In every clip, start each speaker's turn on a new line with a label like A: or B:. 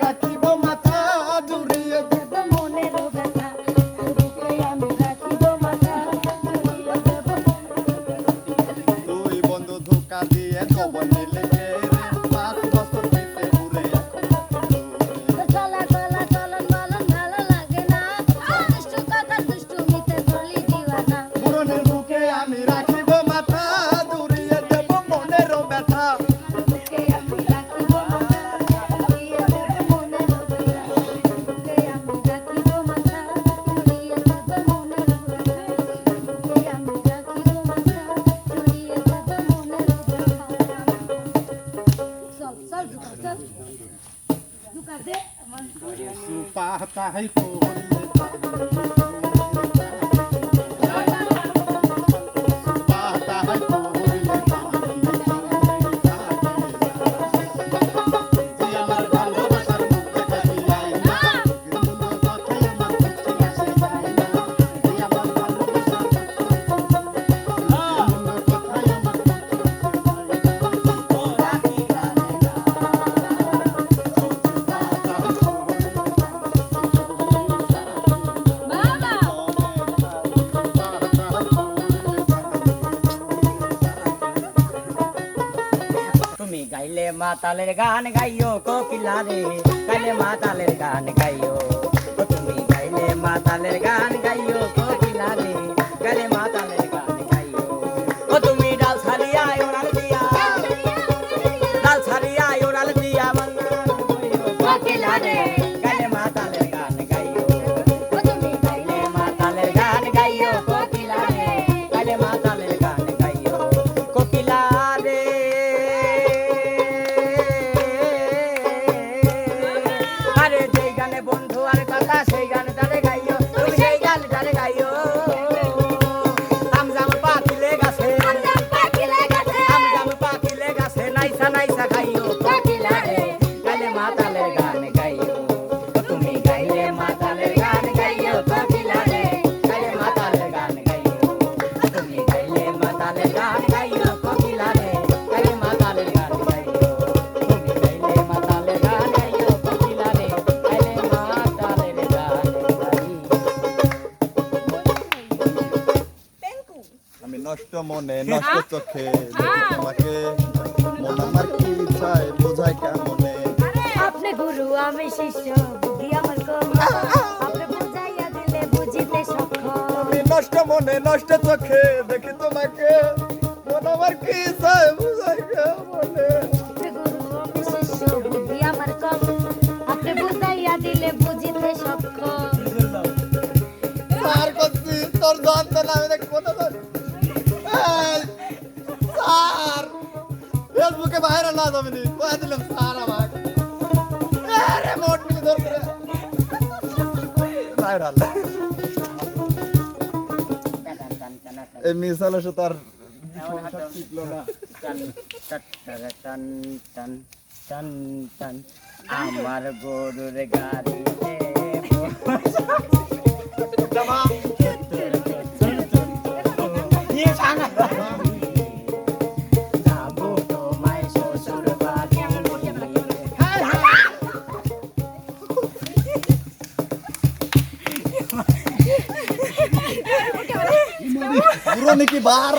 A: রাখিব মাথা, জুড়িয়ে
B: দেব মনের ব্যথা। বুকে আমি রাখিব মাথা, জড়িয়ে দেব
A: ধোকা দিয়ে কবর
C: kahit po মাতালের গান গাইও কোকিলা রে গাইলে মাতালের গান গাইও। তুমি গাইলে মাতালের গান গাইও কোকিলা রে গাইলে মাতালের গান গাইও। ও তুমি ডাল ছাড়িয়া ওরাল দিয়া, ডাল ছাড়িয়া ওরাল দিয়া বাংলা কোকিলা রে আরে
A: নষ্ট মনে নষ্ট চোখে। তোমাকে মন আমার কি চায় বোঝাই কেমনে?
B: আপনি গুরু আমি শিষ্য বুদ্ধি আমার কম। আপনি বুঝাইয়া দিলে বুঝিতে সক্ষম।
A: আমি নষ্ট মনে নষ্ট চোখে দেখি তোমাকে মন আমার কি চায় বোঝাই কেমনে?
B: আপনি গুরু আমি শিষ্য বুদ্ধি আমার কম। আপনি বুঝাইয়া দিলে বুঝিতে সক্ষম।
A: স্যার করছি তোর জানতো না আমি দেখি কোথা ফেসবুকে বাইরে না যাবে নি কয়ে দিলাম? স্যার আমাকে আরে মোট মিলে ধরছে ভাইরাল এই মিসালের সাথে আর শিখলো না।
C: টান টান টান টান টান আমার গরুর গাড়িতে
A: বার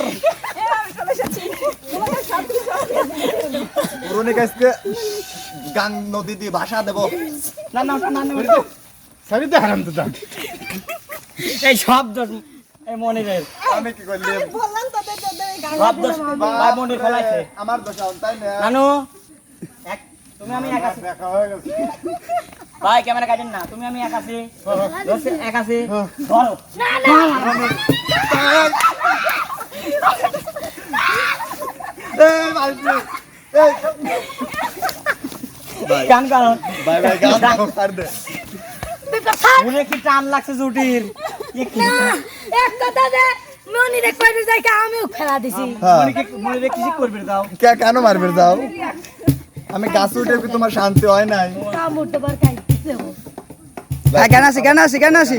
A: পুরো নাকি আজকে গান নদী দিয়ে ভাষা দেবো
C: না না না না
A: হারাম তো দাম
C: এই শব্দ এই মনিরের
A: আমি কি করলাম
C: শব্দ ভাই মনির ফেলাইছে
A: আমার দোষ তাই না
C: নানু এক তুমি আমি এক আছি
A: হয়ে
C: ভাই ক্যামেরা কাটেন না তুমি আমি এক আছি এক আছি ধরো
A: এই ভাই
C: গান গান
A: ভাই ভাই গান ছাড় দে।
C: মনে কি টান লাগছে জুটির? এ কি?
B: না এক কথা দে মনি রে কইরে যাই কা আমিও খেলা দিছি।
A: হ্যাঁ।
C: কি মনে রে কিছু করবে দাও।
A: কে কেন মারবে যাও আমি গাছ উঠে কি তোমার শান্তি হয় নাই?
B: খাই
D: হ্যাঁ কেন আছি কেন আছি কেন আছি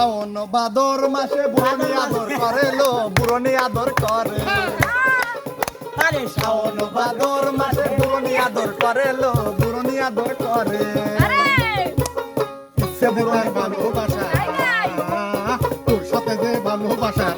A: শাওন বাদর মাসে বুড়নি আদর করে লো বুড়নি আদর করে
C: আরে
A: শাওন বাদর মাসে বুড়নি আদর করে লো বুড়নি আদর করে সে বুড়ার ভালোবাসা।
E: তোর সাথে যে ভালোবাসা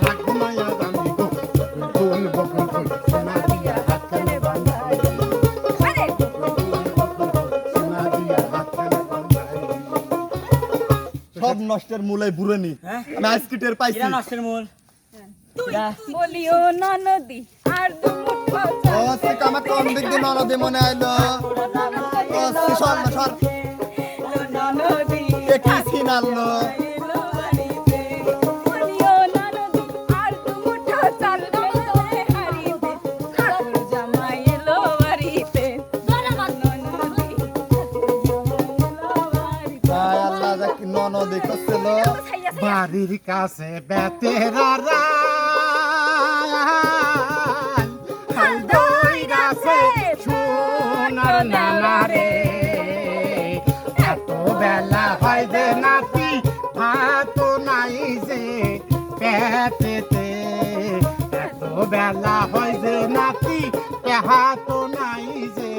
A: নষ্টের মূলে বুড়নি
C: হ্যাঁ?
A: আমি আজকে টের পাইছি।
C: এটা নষ্টের মূল? তুই
B: বলিও ননদি আর দু মুঠো
A: ও সে কামা কোন দিক দিয়ে ননদে মনে আইলো? ও সে সর না সর।
C: ননদী
A: এ কি সিনালো
B: ননদে
A: করছিল
E: বাড়ির কাছে বেতেরা বেলা হয় যে নাতি, ভাত নাই যে পেটেতে। বেলা নাতি নাই যে